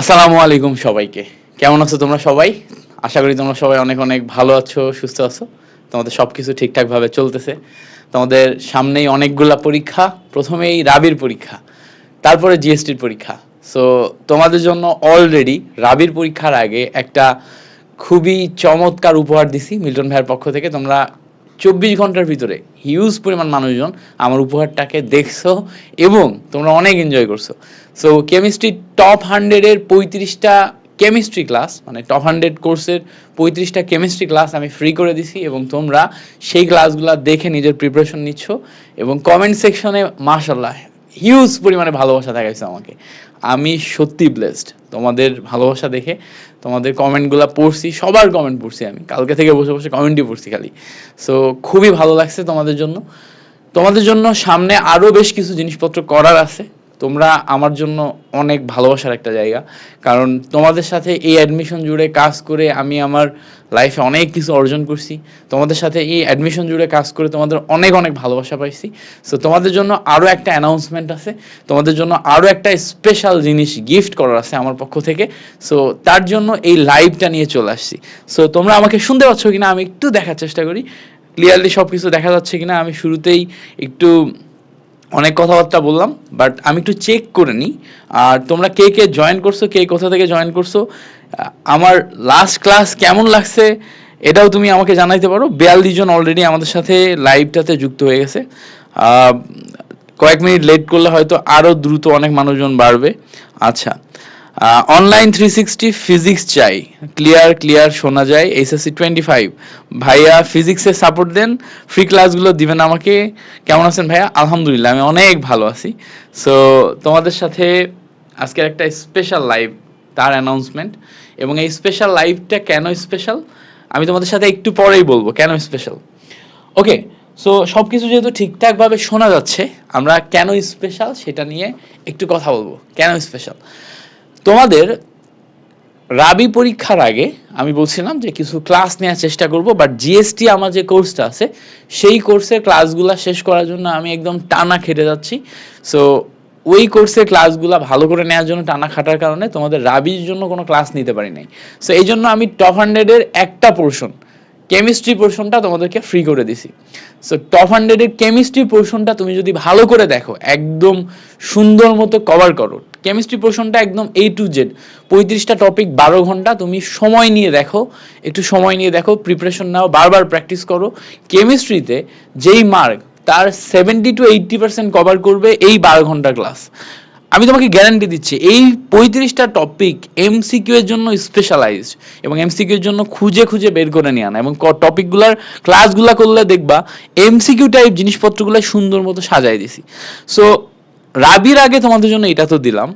আসসালামু আলাইকুম সবাইকে। কেমন আছো তোমরা সবাই? আশা করি তোমরা সবাই অনেক অনেক ভালো আছো, সুস্থ আছো। তোমাদের সবকিছু ঠিকঠাক ভাবে চলতেছে। তোমাদের সামনেই অনেকগুলা পরীক্ষা, প্রথমেই রাবির পরীক্ষা, তারপরে জিএসটির পরীক্ষা। সো তোমাদের জন্য অলরেডি রাবির পরীক্ষার আগে একটা খুবই চমৎকার উপহার দিছি মিল্টন ভাইয়ের পক্ষ থেকে। তোমরা চব্বিশ ঘণ্টার ভিতরে হিউজ পরিমাণ মানুষজন আমার উপহারটাকে দেখছ এবং তোমরা অনেক এনজয় করছ। সো কেমিস্ট্রি টপ হান্ড্রেডের পঁয়ত্রিশটা কেমিস্ট্রি ক্লাস মানে টপ হান্ড্রেড কোর্সের পঁয়ত্রিশটা কেমিস্ট্রি ক্লাস আমি ফ্রি করে দিছি এবং তোমরা সেই ক্লাসগুলো দেখে নিজের প্রিপারেশন নিচ্ছ এবং কমেন্ট সেকশনে মাশাল্লাহ হিউজ পরিমাণে ভালোবাসা দেখাইছে আমাকে। আমি সত্যি ব্লেসড তোমাদের ভালোবাসা দেখে তোমাদের কমেন্টগুলো পড়ছি, সবার কমেন্ট পড়ছি আমি। কালকে থেকে বসে বসে কমেন্টই পড়ছি খালি। সো খুবই ভালো লাগছে তোমাদের জন্য। তোমাদের জন্য সামনে আরও বেশ কিছু জিনিসপত্র করার আছে। তোমরা আমার জন্য অনেক ভালোবাসার একটা জায়গা। কারণ তোমাদের সাথে এই অ্যাডমিশন জুড়ে কাজ করে আমি আমার লাইফে অনেক কিছু অর্জন করছি। তোমাদের সাথে এই অ্যাডমিশন জুড়ে কাজ করে তোমাদের অনেক অনেক ভালোবাসা পাইছি। সো তোমাদের জন্য আরও একটা অ্যানাউন্সমেন্ট আছে। তোমাদের জন্য আরও একটা স্পেশাল জিনিস গিফট করার আছে আমার পক্ষ থেকে। সো তার জন্য এই লাইভটা নিয়ে চলে আসছি। সো তোমরা আমাকে শুনতে পাচ্ছ কিনা আমি একটু দেখার চেষ্টা করি। ক্লিয়ারলি সবকিছু দেখা যাচ্ছে কিনা। আমি শুরুতেই একটু অনেক কথাবার্তা বললাম বাট আমি একটু চেক করে নিই। আর তোমরা কে কে জয়েন করছ, কে কোথা থেকে জয়েন করছ? আমার লাস্ট ক্লাস কেমন লাগছে এটাও তুমি আমাকে জানাইতে পারো। বিয়াল্লিশ জন অলরেডি আমাদের সাথে লাইভটাতে যুক্ত হয়ে গেছে। কয়েক মিনিট লেট করলে হয়তো আরও দ্রুত অনেক মানুষজন বাড়বে। আচ্ছা অনলাইন থ্রি সিক্সটি ফিজিক্স চাই। ক্লিয়ার ক্লিয়ার শোনা যায়। এইচএসসি টোয়েন্টি ফাইভ ভাইয়া ফিজিক্সে সাপোর্ট দেন। ফ্রি ক্লাসগুলো দিবেন আমাকে। কেমন আছেন ভাইয়া? আলহামদুলিল্লাহ, আমি অনেক ভালো আছি। সো তোমাদের সাথে আজকের একটা স্পেশাল লাইভ তার অ্যানাউন্সমেন্ট এবং এই স্পেশাল লাইভটা কেন স্পেশাল আমি তোমাদের সাথে একটু পরেই বলব, কেন স্পেশাল ওকে সো সবকিছু যেহেতু ঠিকঠাক ভাবে শোনা যাচ্ছে, আমরা কেন স্পেশাল সেটা নিয়ে একটু কথা বলব। কেন স্পেশাল তোমাদের রাবি পরীক্ষার আগে আমি বলছিলাম যে কিছু ক্লাস নেওয়ার চেষ্টা করব বাট জিএসটি আমার যে কোর্সটা আছে, সেই কোর্সের ক্লাসগুলো শেষ করার জন্য আমি একদম টানা খেটে যাচ্ছি। সো ওই কোর্সের ক্লাসগুলো ভালো করে নেওয়ার জন্য টানা খাটার কারণে তোমাদের রাবির জন্য কোনো ক্লাস নিতে পারি নাই। সো এই জন্য আমি টপ হান্ড্রেডের একটা পোর্শন কেমিস্ট্রি পোর্শনটা তোমাদেরকে ফ্রি করে দিছি। সো টপ হান্ড্রেডের কেমিস্ট্রি পোর্শনটা তুমি যদি ভালো করে দেখো, একদম সুন্দর মতো কভার করো কেমিস্ট্রি পোর্শনটা একদম এ টু জেড পঁয়ত্রিশটা টপিক বারো ঘণ্টা তুমি সময় নিয়ে দেখো, একটু সময় নিয়ে দেখো প্রিপারেশন নাও, বারবার প্র্যাকটিস করো কেমিস্ট্রিতে যেই মার্ক তার seventy to eighty percent cover করবে এই বারো ঘণ্টা ক্লাস আমি তোমাকে গ্যারান্টি দিচ্ছি, এই পঁয়ত্রিশটা টপিক এমসিকিউ এর জন্য স্পেশালাইজড এবং এমসিকিউ এর জন্য খুঁজে খুঁজে বের করে নিয়ে আনা এবং টপিকগুলার ক্লাসগুলো করলে দেখবা এমসিকিউ টাইপ জিনিসপত্রগুলো সুন্দর মতো সাজাই দিছি। সো রাবির আগে তোমাদের জন্য এটা তো দিলাম।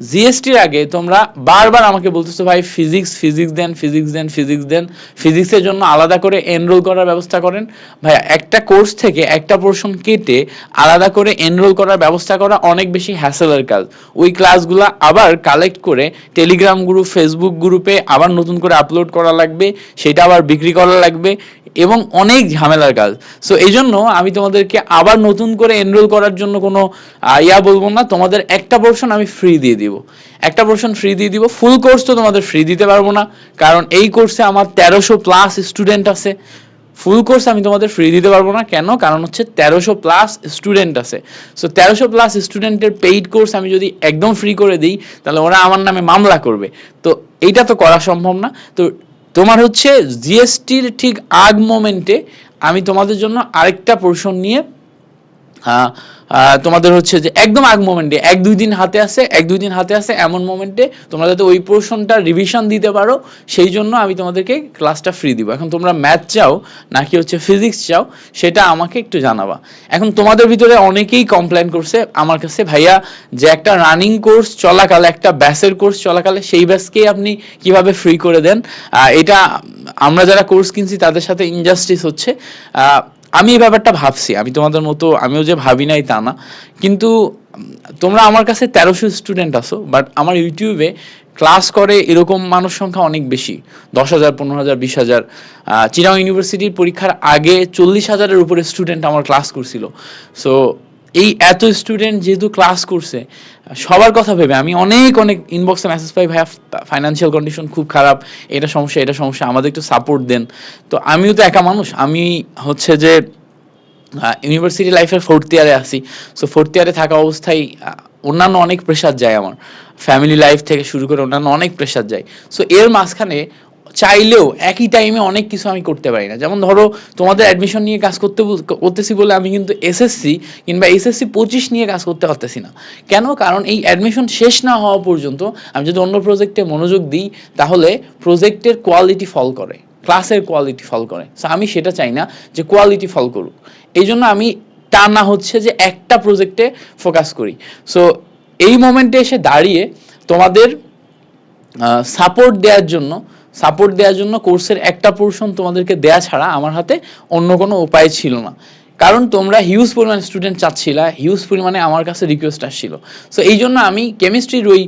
জিএসটির আগে তোমরা বারবার আমাকে বলতেছো, ভাই ফিজিক্স ফিজিক্স দেন ফিজিক্স দেন ফিজিক্স দেন। ফিজিক্সের জন্য আলাদা করে এনরোল করার ব্যবস্থা করেন। ভাই একটা কোর্স থেকে একটা পোর্শন কেটে আলাদা করে এনরোল করার ব্যবস্থা করা অনেক বেশি হ্যাসেলের কাজ। ওই ক্লাসগুলো আবার কালেক্ট করে টেলিগ্রাম গ্রুপ ফেসবুক গ্রুপে আবার নতুন করে আপলোড করা লাগবে। সেটা আবার বিক্রি করা লাগবে। এবং অনেক ঝামেলার কাজ। সো এই জন্য আমি তোমাদেরকে আবার নতুন করে এনরোল করার জন্য কোনো ইয়া বলব না, তোমাদের একটা পোর্শন আমি ফ্রি দিয়ে দিব। একটা পোর্শন ফ্রি দিয়ে দিব ফুল কোর্স তো তোমাদের ফ্রি দিতে পারব না, কারণ এই কোর্সে আমার তেরোশো প্লাস স্টুডেন্ট আছে। ফুল কোর্স আমি তোমাদের ফ্রি দিতে পারব না, কেন? কারণ হচ্ছে তেরোশো প্লাস স্টুডেন্ট আছে। সো তেরোশো প্লাস স্টুডেন্টের পেইড কোর্স আমি যদি একদম ফ্রি করে দিই, তাহলে ওরা আমার নামে মামলা করবে। তো, এইটা তো করা সম্ভব না। তো তোমার হচ্ছে জিএসটির ঠিক আগ মোমেন্টে আমি তোমাদের জন্য আরেকটা প্রশ্ন নিয়ে তোমাদের হচ্ছে যে একদম আগ মোমেন্টে এক দুই দিন হাতে আছে, এক দুই দিন হাতে আছে এমন মোমেন্টে তোমরা যাতে ওই পোর্শনটা রিভিশন দিতে পারো, সেই জন্য আমি তোমাদেরকে ক্লাসটা ফ্রি দিব। এখন তোমরা ম্যাথ চাও, নাকি হচ্ছে ফিজিক্স চাও, সেটা আমাকে একটু জানাবা। এখন তোমাদের ভিতরে অনেকেই কমপ্লেন করছে, আমার কাছে, ভাইয়া, যে একটা রানিং কোর্স চলাকালে, একটা ব্যাসের কোর্স চলাকালে, সেই ব্যাসকেই আপনি কীভাবে ফ্রি করে দেন? এটা আমরা যারা কোর্স কিনছি, তাদের সাথে ইনজাস্টিস হচ্ছে। আমি এই ব্যাপারটা ভাবছি। আমি তোমাদের মতো, আমিও যে ভাবি নাই তা না। কিন্তু, তোমরা আমার কাছে তেরোশো স্টুডেন্ট আছো বাট আমার ইউটিউবে ক্লাস করে এরকম মানুষ সংখ্যা অনেক বেশি। দশ হাজার পনেরো হাজার বিশ হাজার চিরাং ইউনিভার্সিটির পরীক্ষার আগে চল্লিশ হাজারের উপরে স্টুডেন্ট আমার ক্লাস করছিল। সো এই এত স্টুডেন্ট যেহেতু ক্লাস করছে, সবার কথা ভেবে আমি অনেক অনেক ইনবক্সে মেসেজ পাই, ভাইয়া ফাইন্যান্সিয়াল কন্ডিশন খুব খারাপ, এটা সমস্যা এটা সমস্যা, আমাদের একটু সাপোর্ট দেন। তো আমিও তো একা মানুষ, আমি হচ্ছে যে ইউনিভার্সিটি লাইফের ফোর্থ ইয়ারে আছি সো ফোর্থ ইয়ারে থাকা অবস্থায় অন্যান্য অনেক প্রেশার যায় আমার। ফ্যামিলি লাইফ থেকে শুরু করে অন্যান্য অনেক প্রেশার যায়। সো এর মাঝখানে চাইলেও একই টাইমে অনেক কিছু আমি করতে পারি না। যেমন ধরো, তোমাদের অ্যাডমিশন নিয়ে কাজ করতে করতেছি বলে আমি কিন্তু এসএসসি কিংবা এসএসসি পঁচিশ নিয়ে কাজ করতে পারতেছি না। কেন? কারণ এই অ্যাডমিশন শেষ না হওয়া পর্যন্ত আমি যদি অন্য প্রজেক্টে মনোযোগ দিই, তাহলে প্রজেক্টের কোয়ালিটি ফল করে। ক্লাসের কোয়ালিটি ফল করে। সো আমি সেটা চাই না যে কোয়ালিটি ফল করুক। এই জন্য আমি টানা হচ্ছে যে একটা প্রজেক্টে ফোকাস করি। সো এই মোমেন্টে এসে দাঁড়িয়ে তোমাদের সাপোর্ট দেওয়ার জন্য সাপোর্ট দেওয়ার জন্য কোর্সের একটা পোর্শন তোমাদেরকে দেয়া ছাড়া আমার হাতে অন্য কোনো উপায় ছিল না। কারণ তোমরা হিউজ পরিমাণ স্টুডেন্ট চাচ্ছিলা হিউজ পরিমাণে আমার কাছে রিকোয়েস্ট আসছিল। সো এই জন্য আমি কেমিস্ট্রির ওই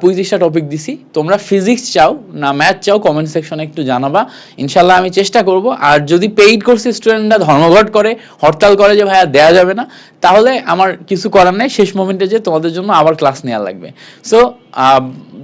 পঁয়ত্রিশটা টপিক দিছি। তোমরা ফিজিক্স চাও, না ম্যাথ চাও কমেন্ট সেকশনে একটু জানাবা। ইনশাল্লাহ আমি চেষ্টা করব। আর যদি পেইড কোর্সের স্টুডেন্টরা ধর্মঘট করে, হরতাল করে যে, ভাইয়া, দেয়া যাবে না, তাহলে আমার কিছু করার নেই। শেষ মোমেন্টে যে, তোমাদের জন্য আবার ক্লাস নেওয়া লাগবে। সো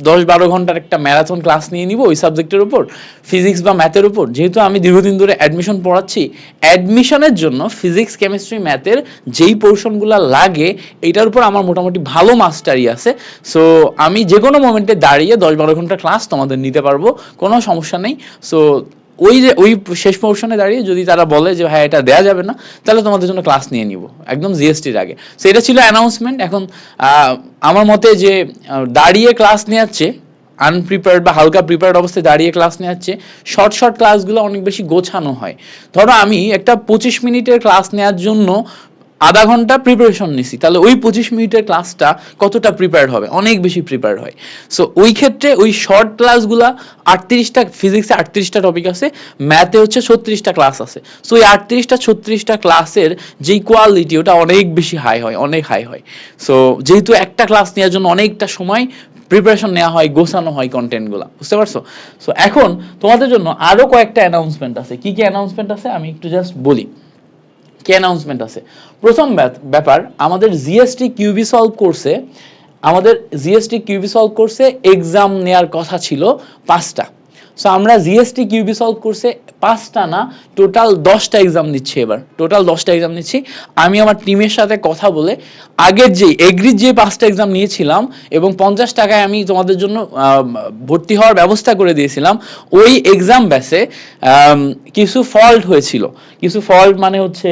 দশ বারো ঘণ্টার একটা ম্যারাথন ক্লাস নিয়ে নিব ওই সাবজেক্টের উপর ফিজিক্স বা ম্যাথের উপর। যেহেতু আমি দীর্ঘদিন ধরে অ্যাডমিশন পড়াচ্ছি অ্যাডমিশনের জন্য ফিজিক্স কেমিস্ট্রি, ম্যাথের যেই পোর্শনগুলো লাগে এটার উপর আমার মোটামুটি ভালো মাস্টারি আছে। সো আমি যে কোনো মোমেন্টে দাঁড়িয়ে দশ বারো ঘণ্টা ক্লাস তোমাদের নিতে পারব, কোনো সমস্যা নেই। সো ওই যে, ওই শেষ পোর্শনে দাঁড়িয়ে যদি তারা বলে যে ভাই এটা দেয়া যাবে না, তাহলে তোমাদের জন্য ক্লাস নিয়ে নিব, একদম জিএসটির আগে। সো এটা ছিল অ্যানাউন্সমেন্ট এখন আমার মতে যে দাঁড়িয়ে ক্লাস নেওয়াচ্ছে আনপ্রিপেয়ার্ড বা হালকা প্রিপেয়ার্ড অবস্থায় দাঁড়িয়ে ক্লাস নেওয়াচ্ছে শর্ট শর্ট ক্লাসগুলো অনেক বেশি গোছানো হয়। ধরো আমি একটা পঁচিশ মিনিটের ক্লাস নেওয়ার জন্য আধা ঘণ্টা প্রিপারেশন নিছি। তাহলে ওই পঁচিশ মিনিটের ক্লাসটা কতটা প্রিপেয়ার হবে? অনেক বেশি প্রিপেয়ার্ড হয়। সো ওই ক্ষেত্রে ওই শর্ট ক্লাসগুলা আটত্রিশটা ফিজিক্সে আটত্রিশটা টপিক আছে ম্যাথে হচ্ছে ছত্রিশটা ক্লাস আছে। সো ওই আটত্রিশটা, ছত্রিশটা ক্লাসের যেই কোয়ালিটি ওটা অনেক বেশি হাই হয়, অনেক হাই হয়। সো যেহেতু একটা ক্লাস নেওয়ার জন্য অনেকটা সময় প্রিপারেশন নেওয়া হয়, গোছানো হয় কন্টেন্টগুলো বুঝতে পারছ? সো এখন তোমাদের জন্য আরও কয়েকটা অ্যানাউন্সমেন্ট আছে। কি কি অ্যানাউন্সমেন্ট আছে? আমি একটু জাস্ট বলি। কি অ্যানাউন্সমেন্ট আছে? প্রথম ব্যাপার, আমাদের জিএসটি কিউবি সলভ করছে আমাদের জিএসটি কিউবি সলভ করছে এক্সাম নেয়ার কথা ছিল পাঁচটা। সো আমরা জিএসটি কিউবি সলভ কোর্সে পাঁচটা না টোটাল দশটা এক্সাম নিচ্ছি এবার। টোটাল দশটা এক্সাম নিচ্ছি। আমি আমার টিমের সাথে কথা বলে আগের যে এগ্রির যে পাঁচটা এক্সাম নিয়েছিলাম এবং পঞ্চাশ টাকায় আমি তোমাদের জন্য ভর্তি হওয়ার ব্যবস্থা করে দিয়েছিলাম, ওই এক্সাম ব্যাসে কিছু ফল্ট হয়েছিল। কিছু ফল্ট মানে হচ্ছে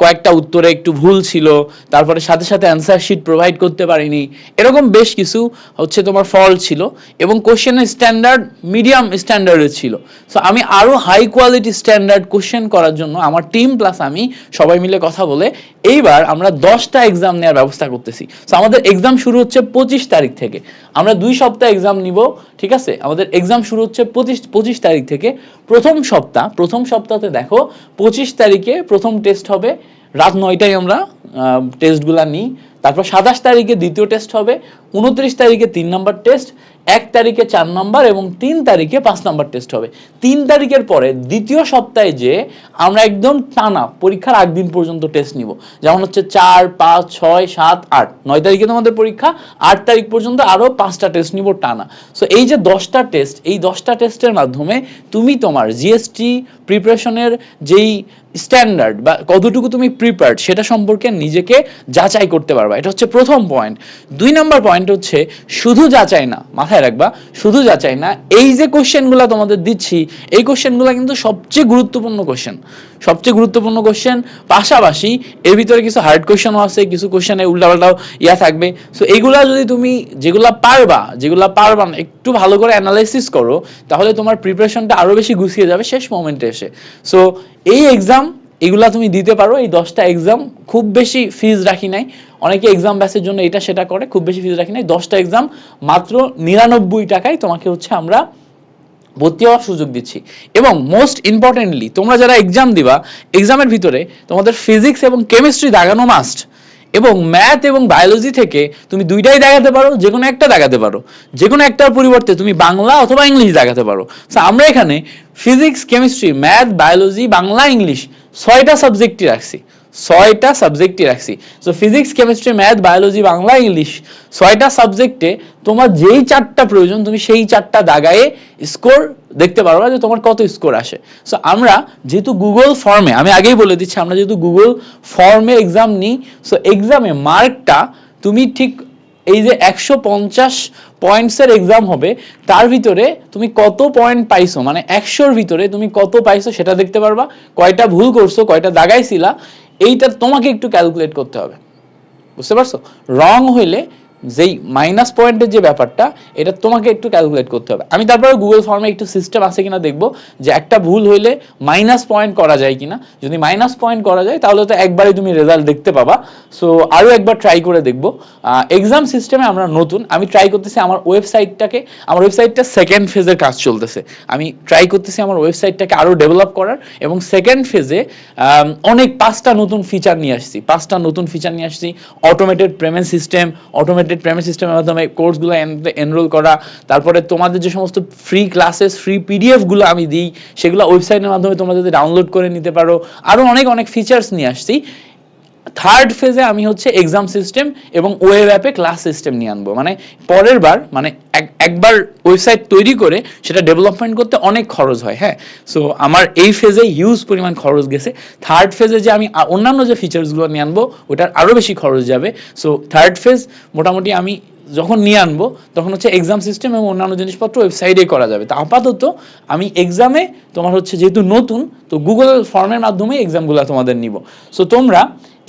কয়েকটা উত্তরে একটু ভুল ছিল, তারপরে সাথে সাথে অ্যান্সার শিট প্রোভাইড করতে পারিনি। এরকম বেশ কিছু হচ্ছে তোমার ফল্ট ছিল এবং কোশ্চেনের স্ট্যান্ডার্ড মিডিয়াম স্ট্যান্ডার্ডের ছিল। সো আমি আরও হাই কোয়ালিটি স্ট্যান্ডার্ড কোশ্চেন করার জন্য আমার টিম প্লাস আমি সবাই মিলে কথা বলে এইবার আমরা দশটা এক্সাম নেওয়ার ব্যবস্থা করতেছি। সো আমাদের এক্সাম শুরু হচ্ছে পঁচিশ তারিখ থেকে। আমরা দুই সপ্তাহ এক্সাম নিব, ঠিক আছে? আমাদের এক্সাম শুরু হচ্ছে পঁচিশ পঁচিশ তারিখ থেকে। প্রথম সপ্তাহ, প্রথম সপ্তাহতে দেখো পঁচিশ তারিখে প্রথম টেস্ট হবে। রাত নয়টায় আমরা টেস্টগুলা নিই। তারপর সাতাশ তারিখে দ্বিতীয় টেস্ট হবে। উনত্রিশ তারিখে তিন নম্বর টেস্ট এক তারিখে চার নম্বর এবং তিন তারিখে পাঁচ নম্বর টেস্ট হবে। তিন তারিখের পরে দ্বিতীয় সপ্তাহে যে আমরা একদম টানা পরীক্ষার আগ দিন পর্যন্ত টেস্ট নিব। যেমন হচ্ছে চার, পাঁচ, ছয়, সাত, আট। নয় তারিখে তোমাদের পরীক্ষা, আট তারিখ পর্যন্ত আরও পাঁচটা টেস্ট নিব টানা। সো এই যে দশটা টেস্ট এই দশটা টেস্টের মাধ্যমে তুমি তোমার জিএসটি প্রিপারেশনের যেই স্ট্যান্ডার্ড বা কতটুকু তুমি প্রিপেয়ার্ড সেটা সম্পর্কে নিজেকে যাচাই করতে পারবা। এটা হচ্ছে প্রথম পয়েন্ট দুই নম্বর পয়েন্ট হচ্ছে শুধু যাচাই না, মাথায় রাখবা, শুধু যাচাই না, এই যে কোশ্চেনগুলো তোমাদের দিচ্ছি, এই কোশ্চেনগুলো কিন্তু সবচেয়ে গুরুত্বপূর্ণ কোশ্চেন সবচেয়ে গুরুত্বপূর্ণ কোশ্চেন পাশাপাশি এর ভিতরে কিছু হার্ড কোশ্চেনও আছে, কিছু কোশ্চেনে উল্টাপাল্টাও ইয়া থাকবে। সো এইগুলা যদি তুমি যেগুলা পারবা যেগুলা পারবা একটু ভালো করে অ্যানালাইসিস করো, তাহলে তোমার প্রিপারেশনটা আরও বেশি গুছিয়ে যাবে শেষ মোমেন্টে এসে। সো এই এক্সাম এগুলা তুমি দিতে পারো, এই দশটা এক্সাম খুব বেশি ফিজ রাখি নাই। অনেকে এক্সাম ব্যাসের জন্য এটা সেটা করে, খুব বেশি ফিজ রাখি নাই। দশটা এক্সাম মাত্র নিরানব্বই টাকায় তোমাকে হচ্ছে আমরা ভর্তি হওয়ার সুযোগ দিচ্ছি। এবং মোস্ট ইম্পর্টেন্টলি তোমরা যারা এক্সাম দিবা এক্সামের ভিতরে তোমাদের ফিজিক্স এবং কেমিস্ট্রি দাগানো মাস্ট এবং ম্যাথ এবং বায়োলজি থেকে তুমি দুইটাই দেখাতে পারো যে কোনো একটা দেখাতে পারো। যে কোনো একটার পরিবর্তে তুমি বাংলা অথবা ইংলিশ দেখাতে পারো। আমরা এখানে physics chemistry math biology Bangla, English ছয়টা সাবজেক্টই রাখছি। ছয়টা সাবজেক্টই রাখছি। So physics chemistry math biology Bangla English ছয়টা সাবজেক্টে তোমার যেই চারটা প্রয়োজন, তুমি সেই চারটা দাগায়ে স্কোর দেখতে পারবা যে তোমার কত স্কোর আসে। সো আমরা যেহেতু গুগল ফর্মে আমি আগেই বলে দিচ্ছি, আমরা যেহেতু গুগল ফর্মে এক্সাম নিই সো এক্সামে মার্কটা তুমি ঠিক এই যে একশো পঞ্চাশ পয়েন্টসের এক্সাম হবে, তার ভিতরে তুমি কত পয়েন্ট পাইছো? মানে একশোর ভিতরে তুমি কত পাইছো সেটা দেখতে পারবা। কয়টা ভুল করছ, কয়টা দাগাইছিলা এইটা তোমাকে একটু ক্যালকুলেট করতে হবে। বুঝতে পারছ? রং হইলে যেই মাইনাস পয়েন্টের যে ব্যাপারটা, এটা তোমাকে একটু ক্যালকুলেট করতে হবে। আমি তারপরে গুগল ফর্মে একটু সিস্টেম আছে কিনা দেখব যে একটা ভুল হইলে মাইনাস পয়েন্ট করা যায় কিনা। যদি মাইনাস পয়েন্ট করা যায়, তাহলে তো একবারে তুমি রেজাল্ট দেখতে পাবা। সো আরও একবার ট্রাই করে দেখব। এক্সাম সিস্টেমে আমরা নতুন। আমি ট্রাই করতেছি আমার ওয়েবসাইটটাকে আমার ওয়েবসাইটটা সেকেন্ড ফেজের কাজ চলতেছে। আমি ট্রাই করতেছি আমার ওয়েবসাইটটাকে আরও ডেভেলপ করার এবং সেকেন্ড ফেজে অনেক পাঁচটা নতুন ফিচার নিয়ে আসছি। পাঁচটা নতুন ফিচার নিয়ে আসছি। Automated payment system automated payment সিস্টেমের মাধ্যমে কোর্সগুলো এনরোল করা, তারপরে তোমাদের যে সমস্ত ফ্রি ক্লাসেস ফ্রি পিডিএফগুলো আমি দিই, সেগুলো ওয়েবসাইটের মাধ্যমে তোমরা যদি ডাউনলোড করে নিতে পারো। আরও অনেক অনেক ফিচার্স নিয়ে আসছি। থার্ড ফেজে আমি হচ্ছে এক্সাম সিস্টেম এবং ওয়েব অ্যাপে ক্লাস সিস্টেম নিয়ে আনব। মানে পরের বার মানে এক- একবার ওয়েবসাইট তৈরি করে সেটা ডেভেলপমেন্ট করতে অনেক খরচ হয় হ্যাঁ? সো আমার এই ফেজে হিউজ পরিমাণ খরচ গেছে। থার্ড ফেজে যে আমি অন্যান্য যে ফিচার্সগুলো নিয়ে আনব, ওটার আরও বেশি খরচ যাবে। সো থার্ড ফেজ মোটামুটি আমি যখন নিয়ে আনব, তখন হচ্ছে এক্সাম সিস্টেম এবং অন্যান্য জিনিসপত্র ওয়েবসাইটে করা যাবে। তা আপাতত আমি এক্সামে তোমার হচ্ছে যেহেতু নতুন, তো গুগল ফর্মের মাধ্যমে এক্সামগুলো তোমাদের নিব। সো তোমরা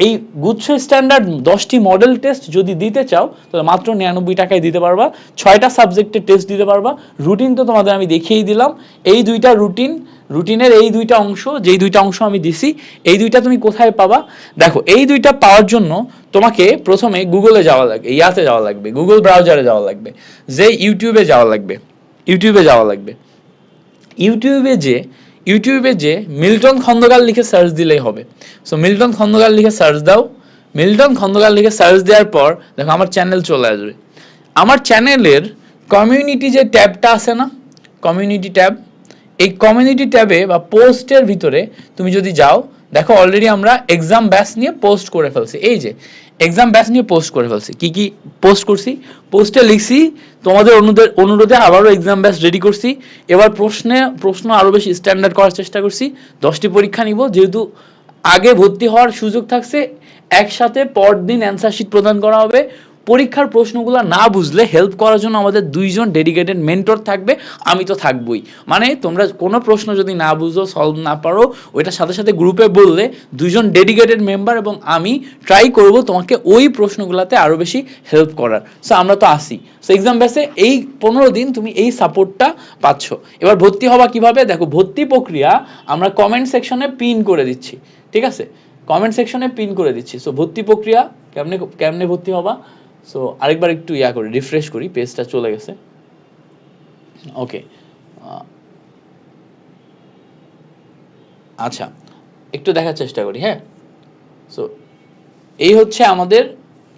এই গুচ্ছ স্ট্যান্ডার্ড দশটি মডেল টেস্ট যদি দিতে চাও, তাহলে মাত্র নিরানব্বই টাকায় দিতে পারবা। ছয়টা সাবজেক্টের টেস্ট দিতে পারবা। রুটিন তো তোমাদের আমি দেখিয়েই দিলাম। এই দুইটা রুটিন রুটিনের এই দুইটা অংশ, যেই দুইটা অংশ আমি দিছি, এই দুইটা তুমি কোথায় পাবা? দেখো, এই দুইটা পাওয়ার জন্য তোমাকে প্রথমে গুগলে যাওয়া লাগবে, ইয়াতে যাওয়া লাগবে গুগল ব্রাউজারে যাওয়া লাগবে, যে ইউটিউবে যাওয়া লাগবে ইউটিউবে যাওয়া লাগবে। ইউটিউবে যে ইউটিউবে যে মিল্টন খন্দকার লিখে সার্চ দিলেই হবে। সো মিল্টন খন্দকার লিখে সার্চ দাও। মিল্টন খন্দকার লিখে সার্চ দেওয়ার পর, দেখো আমার চ্যানেল চলে আসবে। আমার চ্যানেলের কমিউনিটি যে ট্যাবটা আছে না কমিউনিটি ট্যাব এই কমিউনিটি ট্যাবে বা পোস্টের ভিতরে তুমি যদি যাও, দেখো অলরেডি আমরা এক্সাম ব্যাচ নিয়ে পোস্ট করে ফেলছি। এই যে এক্সাম ব্যাচ নিয়ে পোস্ট করে ফেলছি। কি কি পোস্ট করছি? পোস্টে লিখছি, তোমাদের অনুরোধে অনুরোধে আবারও এক্সাম ব্যাচ রেডি করছি। এবার প্রশ্নে, প্রশ্ন আরও বেশি স্ট্যান্ডার্ড করার চেষ্টা করছি। দশটি পরীক্ষা নিব, যেহেতু আগে ভর্তি হওয়ার সুযোগ থাকছে, একসাথে পরদিন অ্যান্সার শিট প্রদান করা হবে। পরীক্ষার প্রশ্নগুলো না বুঝলে হেল্প করার জন্য আমাদের দুইজন ডেডিকেটেড মেন্টর থাকবে, আমি তো থাকবই। মানে তোমরা কোনো প্রশ্ন যদি না বুঝো সলভ না পারো, ওইটার সাথে সাথে গ্রুপে বললে দুইজন ডেডিকেটেড মেম্বার এবং আমি ট্রাই করব তোমাকে ওই প্রশ্নগুলোতে আরও বেশি হেল্প করার। সো আমরা তো আসি। সো এক্সাম ব্যাসে এই পনেরো দিন তুমি এই সাপোর্টটা পাচ্ছ। এবার ভর্তি হওয়া কীভাবে? দেখো, ভর্তি প্রক্রিয়া আমরা কমেন্ট সেকশনে পিন করে দিচ্ছি। ঠিক আছে? কমেন্ট সেকশনে পিন করে দিচ্ছি। সো ভর্তি প্রক্রিয়া, কেমনে কেমনে ভর্তি হবা? সো আরেকবার একটু ইয়া করি রিফ্রেশ করি পেজটা চলে গেছে। ওকে আচ্ছা একটু দেখার চেষ্টা করি হ্যাঁ? সো এই হচ্ছে আমাদের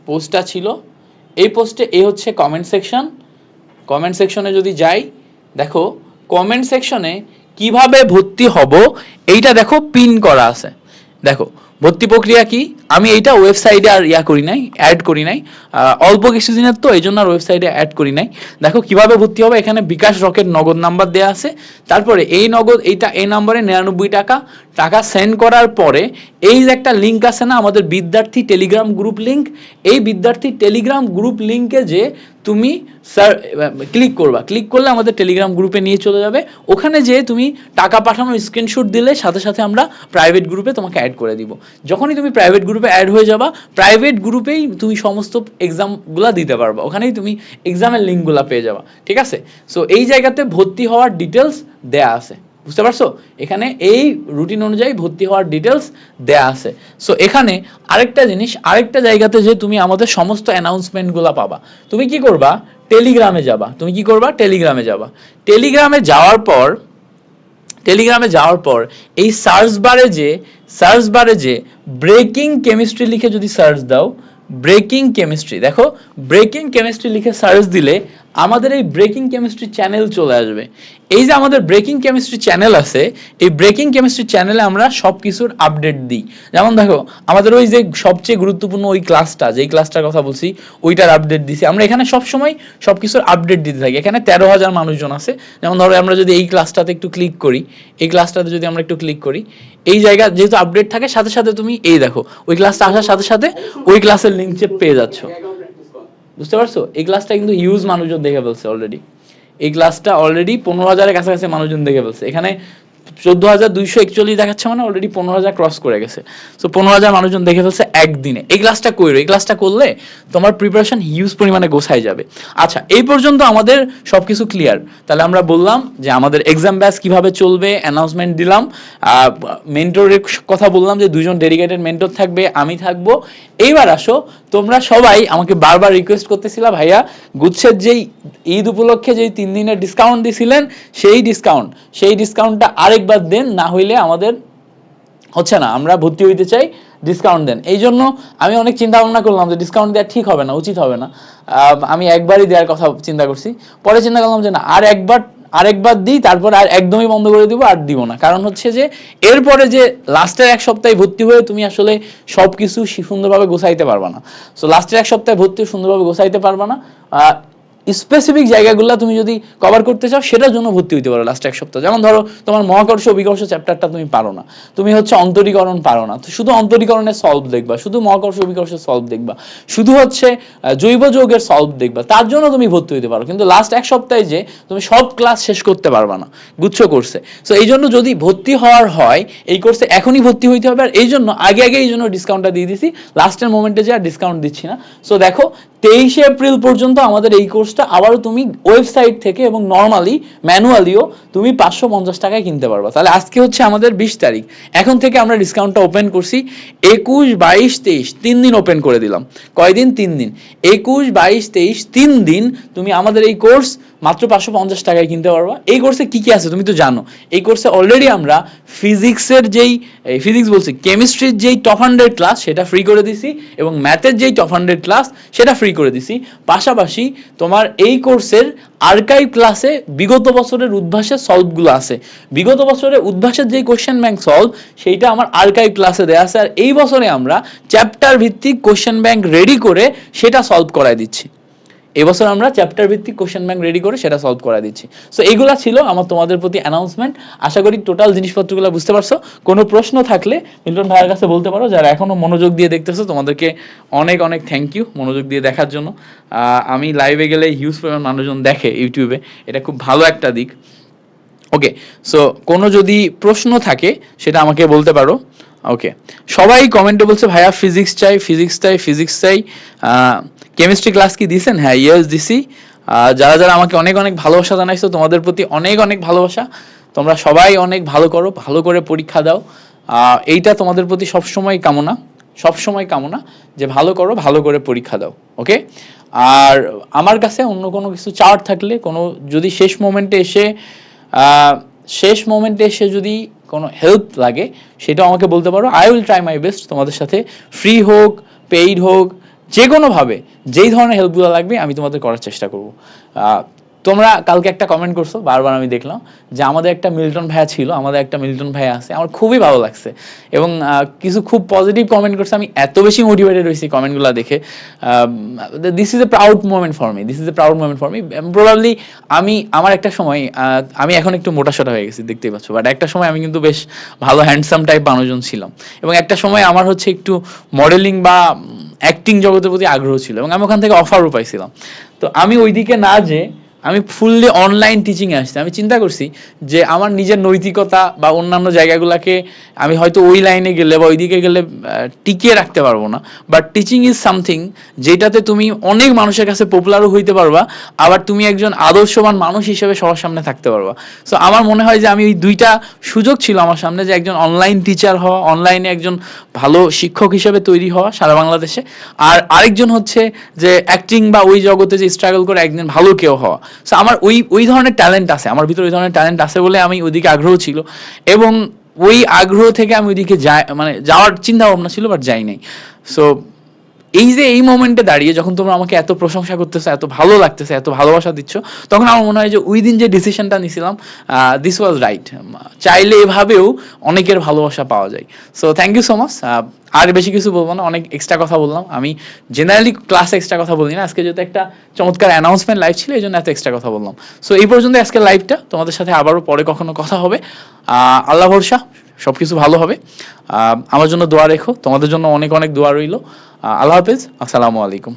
পোস্টটা ছিল। এই পোস্টে এই হচ্ছে কমেন্ট সেকশন কমেন্ট সেকশনে যদি যাই, দেখো কমেন্ট সেকশনে কীভাবে ভর্তি হব, এইটা দেখো পিন করা আছে। দেখো ভর্তি প্রক্রিয়া কি? আমি এইটা ওয়েবসাইটে আর ইয়া করি নাই অ্যাড করি নাই। অল্প কিছু দিনের তো এই জন্য আর ওয়েবসাইটে অ্যাড করি নাই। দেখো, কীভাবে ভর্তি হবে? এখানে বিকাশ রকেট নগদ নাম্বার দেওয়া আছে। তারপরে এই নগদ, এইটা, এই নম্বরে নিরানব্বই টাকা। টাকা সেন্ড করার পরে, এই যে একটা লিঙ্ক আছে না, আমাদের বিদ্যার্থী টেলিগ্রাম গ্রুপ লিঙ্ক এই বিদ্যার্থী টেলিগ্রাম গ্রুপ লিঙ্কে যে তুমি স্যার ক্লিক করবা। ক্লিক করলে আমাদের টেলিগ্রাম গ্রুপে নিয়ে চলে যাবে। ওখানে যে তুমি টাকা পাঠানোর স্ক্রিনশট দিলে সাথে সাথে আমরা প্রাইভেট গ্রুপে তোমাকে অ্যাড করে দিব। যখনই তুমি প্রাইভেট গ্রুপে অ্যাড হয়ে যাবা প্রাইভেট গ্রুপেই তুমি সমস্ত এক্সামগুলা দিতে পারবা। ওখানেই তুমি এক্সামের লিঙ্কগুলা পেয়ে যাবা, ঠিক আছে? সো এই জায়গাতে ভর্তি হওয়ার ডিটেলস দেয়া আছে। বুঝতে পারছ? এখানে এই রুটিন অনুযায়ী ভর্তি হওয়ার ডিটেলস দেয়া আছে। সো এখানে আরেকটা জিনিস, আরেকটা জায়গাতে যে তুমি আমাদের সমস্ত অ্যানাউন্সমেন্টগুলা পাবা। তুমি কি করবা? টেলিগ্রামে যাবা। তুমি কি করবা? টেলিগ্রামে যাবা। টেলিগ্রামে যাওয়ার পর টেলিগ্রামে যাওয়ার পর এই সার্চ বারে যে, সার্চ বারে যে ব্রেকিং কেমিস্ট্রি লিখে যদি সার্চ দাও, ব্রেকিং কেমিস্ট্রি, দেখো ব্রেকিং কেমিস্ট্রি লিখে সার্চ দিলে আমাদের এই ব্রেকিং কেমিস্ট্রি চ্যানেল চলে আসবে। এই যে আমাদের ব্রেকিং কেমিস্ট্রি চ্যানেল আছে, এই ব্রেকিং কেমিস্ট্রি চ্যানেলে আমরা সব কিছুর আপডেট দিই। যেমন দেখো, আমাদের ওই যে সবচেয়ে গুরুত্বপূর্ণ ওই ক্লাসটা যেই ক্লাসটার কথা বলছি, ওইটার আপডেট দিছি। আমরা এখানে সব সময় সব কিছুর আপডেট দিতে থাকি। এখানে তেরো হাজার মানুষজন আছে। যেমন ধরো, আমরা যদি এই ক্লাসটাতে একটু ক্লিক করি, এই ক্লাসটাতে যদি আমরা একটু ক্লিক করি, এই জায়গা যেহেতু আপডেট থাকে, সাথে সাথে তুমি এই দেখো, ওই ক্লাসটা আসার সাথে সাথে ওই ক্লাসের লিঙ্ক পেয়ে যাচ্ছ। বুঝতে পারছ? এই গ্লাসটা কিন্তু ইউজ মানুষজন দেখে ফেলছে অলরেডি এই গ্লাসটা অলরেডি পনেরো হাজারের কাছাকাছি মানুষজন দেখে ফেলছে। এখানে চোদ্দ হাজার দুইশো একচল্লিশ দেখাচ্ছে মানে অলরেডি পনেরো হাজার ক্রস করে গেছে। পনেরো হাজার মানুষজন দেখে ফেলছে একদিনে। এই ক্লাসটা করো এই ক্লাসটা করলে তোমার প্রিপারেশন হিউজ পরিমাণে গোছায় যাবে। আচ্ছা এই পর্যন্ত আমাদের সবকিছু ক্লিয়ার তাহলে আমরা বললাম যে আমাদের এক্সাম কীভাবে চলবে অ্যানাউন্সমেন্ট দিলাম। মেন্টরের কথা বললাম যে দুজন ডেডিকেটেড মেন্টর থাকবে, আমি থাকব। এইবার আসো, তোমরা সবাই আমাকে বারবার রিকোয়েস্ট করতেছিলা, ভাইয়া, গুচ্ছের যেই ঈদ উপলক্ষে যেই তিন দিনের ডিসকাউন্ট দিছিলেন, সেই ডিসকাউন্ট সেই ডিসকাউন্টটা আরেকবার দেন, না হইলে আমাদের হচ্ছে না। আমরা ভর্তি হইতে চাই ডিসকাউন্ট দেন। এই জন্য আমি অনেক চিন্তা ভাবনা করলাম যে ডিসকাউন্ট দেওয়া ঠিক হবে না, উচিত হবে না। আমি একবারই দেওয়ার কথা চিন্তা করছি। পরে চিন্তা করলাম যে না, আর একবার, আরেকবার দিই, তারপর আর একদমই বন্ধ করে দিব, আর দিব না। কারণ হচ্ছে যে, এরপরে যে লাস্টের এক সপ্তাহে ভর্তি হয়ে তুমি আসলে সবকিছু সি- সুন্দরভাবে গোছাইতে পারবা না। সো লাস্টের এক সপ্তাহে ভর্তি সুন্দরভাবে গোছাইতে পারবা না। স্পেসিফিক জায়গাগুলো তুমি যদি কভার করতে চাও, সেটার জন্য ভর্তি হইতে পারো লাস্ট এক সপ্তাহ। যেমন ধরো, তোমার মহাকর্ষ, বিকর্ষ চ্যাপ্টারটা তুমি পারো না। তুমি হচ্ছে অন্তরীকরণ পারো না। শুধু অন্তরীকরণের সলভ দেখবা, শুধু মহাকর্ষ বিকর্ষ সলভ দেখবা, শুধু হচ্ছে জৈব যৌগের সলভ দেখবা, তার জন্য তুমি ভর্তি হইতে পারো। কিন্তু লাস্ট এক সপ্তাহে যে তুমি সব ক্লাস শেষ করতে পারবা না, গুচ্ছ কোর্সে সো এই জন্য যদি ভর্তি হওয়ার হয়, এই কোর্সে এখনই ভর্তি হইতে হবে। আর এই জন্য, আগে আগে এই জন্য ডিসকাউন্টটা দিয়ে দিছি। লাস্টের মোমেন্টে যে আর ডিসকাউন্ট দিচ্ছি না। সো দেখো, তেইশে এপ্রিল পর্যন্ত আমাদের এই কোর্সটা আবারও তুমি ওয়েবসাইট থেকে এবং নর্মালি ম্যানুয়ালিও তুমি পাঁচশো পঞ্চাশ টাকায় কিনতে পারবা। তাহলে আজকে হচ্ছে আমাদের বিশ তারিখ। এখন থেকে আমরা ডিসকাউন্টটা ওপেন করছি। একুশ, বাইশ, তেইশ, তিন দিন ওপেন করে দিলাম। কয়দিন? তিন দিন। একুশ, বাইশ, তেইশ, তিন দিন তুমি আমাদের এই কোর্স মাত্র পাঁচশো পঞ্চাশ টাকায় কিনতে পারবা। এই কোর্সে কি কি আছে তুমি তো জানো। এই কোর্সে অলরেডি আমরা ফিজিক্সের যেই ফিজিক্স বলছি কেমিস্ট্রির যেই টপ হান্ড্রেড ক্লাস সেটা ফ্রি করে দিছি এবং ম্যাথের যেই টপ হান্ড্রেড ক্লাস সেটা ফ্রি করে দিছি। পাশাপাশি তোমার এই কোর্সের আর্কাইভ ক্লাসে বিগত বছরের উদ্ভাসের সলভগুলো আছে। বিগত বছরের উদ্ভাসের যেই কোশ্চেন ব্যাংক সলভ সেইটা আমার আর্কাইভ ক্লাসে দেওয়া আছে। আর এই বছরে আমরা চ্যাপ্টার ভিত্তিক কোশ্চেন ব্যাংক রেডি করে সেটা সলভ করাই দিচ্ছি। এবছর আমরা চ্যাপ্টার ভিত্তিক কোশ্চেন ব্যাংক রেডি করে সেটা সলভ করা দিচ্ছি। সো এইগুলা ছিল আমার তোমাদের প্রতি অ্যানাউন্সমেন্ট আশা করি টোটাল জিনিসপত্রগুলো বুঝতে পারছ। কোনো প্রশ্ন থাকলে মিল্টন ভাইয়ের কাছে বলতে পারো, যারা এখনও মনোযোগ দিয়ে দেখতেছো, তোমাদেরকে অনেক অনেক থ্যাংক ইউ মনোযোগ দিয়ে দেখার জন্য। আমি লাইভে গেলে হিউজ পরিমাণ মানুষজন দেখে ইউটিউবে। এটা খুব ভালো একটা দিক। ওকে সো কোনো যদি প্রশ্ন থাকে, সেটা আমাকে বলতে পারো। ওকে সবাই কমেন্টে বলছে ভাইয়া ফিজিক্স চাই ফিজিক্স চাই ফিজিক্স চাই। কেমিস্ট্রি ক্লাস কি দিছেন? হ্যাঁ ইয়েস দিছি। যারা যারা আমাকে অনেক অনেক ভালোবাসা জানাইছো তোমাদের প্রতি অনেক অনেক ভালোবাসা। তোমরা সবাই অনেক ভালো করো ভালো করে পরীক্ষা দাও। এইটা তোমাদের প্রতি সবসময় কামনা সবসময় কামনা যে ভালো করো ভালো করে পরীক্ষা দাও। ওকে আর আমার কাছে অন্য কোনো কিছু চাওয়ার থাকলে কোনো যদি শেষ মোমেন্টে এসে আহ, শেষ মোমেন্টে এসে যদি কোনো হেল্প লাগে, সেটাও আমাকে বলতে পারো। I will try my best তোমাদের সাথে। ফ্রি হোক পেইড হোক যে কোনোভাবে যেই ধরনের হেল্পগুলো লাগবে, আমি তোমাদের করার চেষ্টা করব। তোমরা কালকে একটা কমেন্ট করছ, বারবার আমি দেখলাম, যে আমাদের একটা মিল্টন ভাইয়া ছিল, আমাদের একটা মিল্টন ভাইয়া আছে, আমার খুবই ভালো লাগছে। এবং কিছু খুব পজিটিভ কমেন্ট করছে, আমি এত বেশি মোটিভেটেড হয়েছি কমেন্টগুলো দেখে। This is a proud moment for me this is a proud moment for me probably আমি, আমার একটা সময় আমি এখন একটু মোটাসোটা হয়ে গেছি, দেখতেই পাচ্ছ। বাট একটা সময় আমি কিন্তু বেশ ভালো হ্যান্ডসাম টাইপ মানুষজন ছিলাম। এবং একটা সময় আমার হচ্ছে একটু মডেলিং বা অ্যাক্টিং জগতের প্রতি আগ্রহ ছিল। এবং আমি ওখান থেকে অফারও পাইছিলাম। তো আমি ওইদিকে না যে আমি ফুললি অনলাইন টিচিংয়ে আসছি। আমি চিন্তা করছি যে আমার নিজের নৈতিকতা বা অন্যান্য জায়গাগুলোকে আমি হয়তো ওই লাইনে গেলে বা ওইদিকে গেলে টিকিয়ে রাখতে পারব না। বাট টিচিং ইজ সামথিং যেটাতে তুমি অনেক মানুষের কাছে পপুলারও হইতে পারবা, আবার তুমি একজন আদর্শবান মানুষ হিসেবে সবার সামনে থাকতে পারবা। সো আমার মনে হয় যে আমি ওই দুইটা সুযোগ ছিল আমার সামনে যে একজন অনলাইন টিচার হওয়া অনলাইনে একজন ভালো শিক্ষক হিসেবে তৈরি হওয়া সারা বাংলাদেশে। আর আরেকজন হচ্ছে যে অ্যাক্টিং বা ওই জগতে যে স্ট্রাগল করে একজন ভালো কেউ হওয়া। সো আমার ওই ওই ধরনের ট্যালেন্ট আছে, আমার ভিতরে ওই ধরনের ট্যালেন্ট আছে বলে আমি ওইদিকে আগ্রহ ছিল। এবং ওই আগ্রহ থেকে আমি ওইদিকে যাই মানে যাওয়ার চিন্তা ভাবনা ছিল বাট যাই নাই। সো এই যে এই মোমেন্টে দাঁড়িয়ে যখন তোমরা আমাকে এত প্রশংসা করতেছো, এত ভালো লাগতেছে, এত ভালোবাসা দিচ্ছ, তখন আমার মনে হয় যে ওই দিন যে ডিসিশনটা নিছিলাম দিস ওয়াজ রাইট চাইলে এভাবেও অনেকের ভালোবাসা পাওয়া যায়। So thank you so much আর বেশি কিছু বলব না, অনেক এক্সট্রা কথা বললাম। আমি জেনারেলি ক্লাসে এক্সট্রা কথা বলি না, আজকে যেহেতু একটা চমৎকার অ্যানাউন্সমেন্ট লাইভ ছিল এই জন্য এত এক্সট্রা কথা বললাম। সো এই পর্যন্ত আজকে লাইভটা তোমাদের সাথে আবারও পরে কখনো কথা হবে। আল্লাহ ভরসা। সবকিছু ভালো হবে। আমার জন্য দোয়া রেখো। তোমাদের জন্য অনেক অনেক দোয়া রইল। আল্লাহ হাফেজ। আসসালামু আলাইকুম।